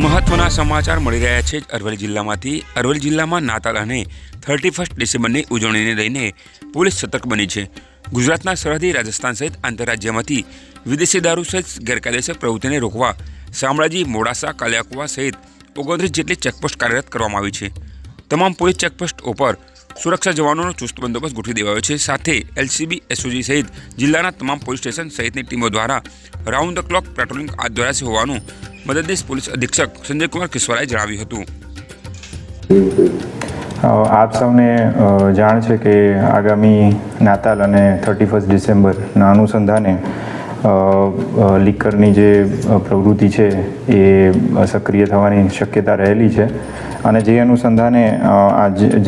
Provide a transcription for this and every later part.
મહત્વના સમાચાર મળી રહ્યા છે અરવલ્લી જિલ્લામાંથી. અરવલ્લી જિલ્લામાં નાતાલ અને થર્ટી ફર્સ્ટ ડિસેમ્બરની ઉજવણીને લઈને પોલીસ સતર્ક બની છે. ગુજરાતના સરહદી રાજસ્થાન સહિત આંતરરાજ્યમાંથી વિદેશી દારૂ સહિત ગેરકાયદેસર પ્રવૃત્તિને રોકવા શામળાજી, મોડાસા, કાલિયાકુવા સહિત ઓગણત્રીસ જેટલી ચેકપોસ્ટ કાર્યરત કરવામાં આવી છે. તમામ પોલીસ ચેકપોસ્ટ ઉપર સુરક્ષા જવાનોનો ચુસ્ત બંદોબસ્ત ગોઠવી દેવાયો છે. સાથે એલસીબી, એસઓજી સહિત જિલ્લાના તમામ પોલીસ સ્ટેશન સહિતની ટીમો દ્વારા રાઉન્ડ ધ ક્લોક પેટ્રોલિંગ હાથ ધરાશે હોવાનું મદદનીશ પોલીસ અધિક્ષક સંજયકુમાર કિસ્વારાએ જણાવ્યું હતું. આપ સૌને જાણ છે કે આગામી નાતાલ અને થર્ટી ફર્સ્ટ ડિસેમ્બરના અનુસંધાને લિકરની જે પ્રવૃત્તિ છે એ સક્રિય થવાની શક્યતા રહેલી છે. અને જે અનુસંધાને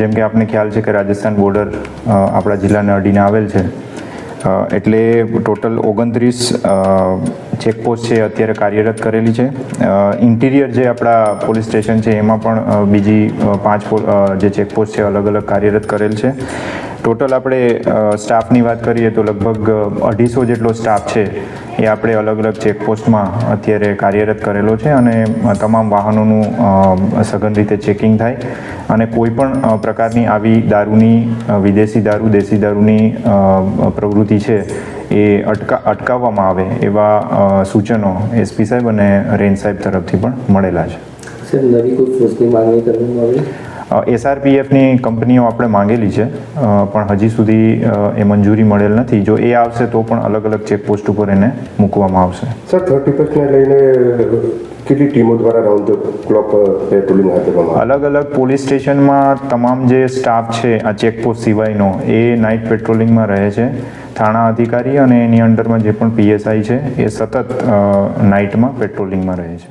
જેમ કે આપને ખ્યાલ છે કે રાજસ્થાન બોર્ડર આપણા જિલ્લાને અડીને આવેલ છે. એટલે ટોટલ ઓગણત્રીસ ચેકપોસ્ટ છે અત્યારે કાર્યરત કરેલી છે. ઇન્ટિરિયર જે આપણા પોલીસ સ્ટેશન છે એમાં પણ બીજી પાંચ જે ચેકપોસ્ટ છે અલગ અલગ કાર્યરત કરેલ છે. ટોટલ આપણે સ્ટાફની વાત કરીએ તો લગભગ અઢીસો જેટલો સ્ટાફ છે એ આપણે અલગ અલગ ચેકપોસ્ટમાં અત્યારે કાર્યરત કરેલો છે અને તમામ વાહનોનું સઘન રીતે ચેકિંગ થાય અને કોઈ પણ પ્રકારની આવી દારૂની વિદેશી દારૂ, દેશી દારૂની પ્રવૃત્તિ છે એ અટકા, અટકાવવામાં આવે એવા સૂચનો એસપી સાહેબ અને રેન્જ સાહેબ તરફથી પણ મળેલા છે. સર નવી કોઈ ફોર્સની માંગણી કરવામાં આવી? એસઆરપીએફની કંપનીઓ આપણે માંગેલી છે. પણ હજી સુધી એ મંજૂરી મળેલ નથી. જો એ આવશે તો પણ અલગ અલગ ચેકપોસ્ટ ઉપર એને મૂકવામાં આવશે. સર થર્ટી ફર્સ્ટને લઈને કેટલી ટીમો દ્વારા રાઉન્ડ ધ ક્લોક પેટ્રોલિંગ હાથ ધરવામાં અલગ અલગ પોલીસ સ્ટેશનમાં તમામ જે સ્ટાફ છે આ ચેકપોસ્ટ સિવાયનો એ નાઇટ પેટ્રોલિંગમાં રહે છે. થાણા અધિકારી અને એની અંડરમાં જે પણ પીએસઆઈ છે એ સતત નાઇટમાં પેટ્રોલિંગમાં રહે છે.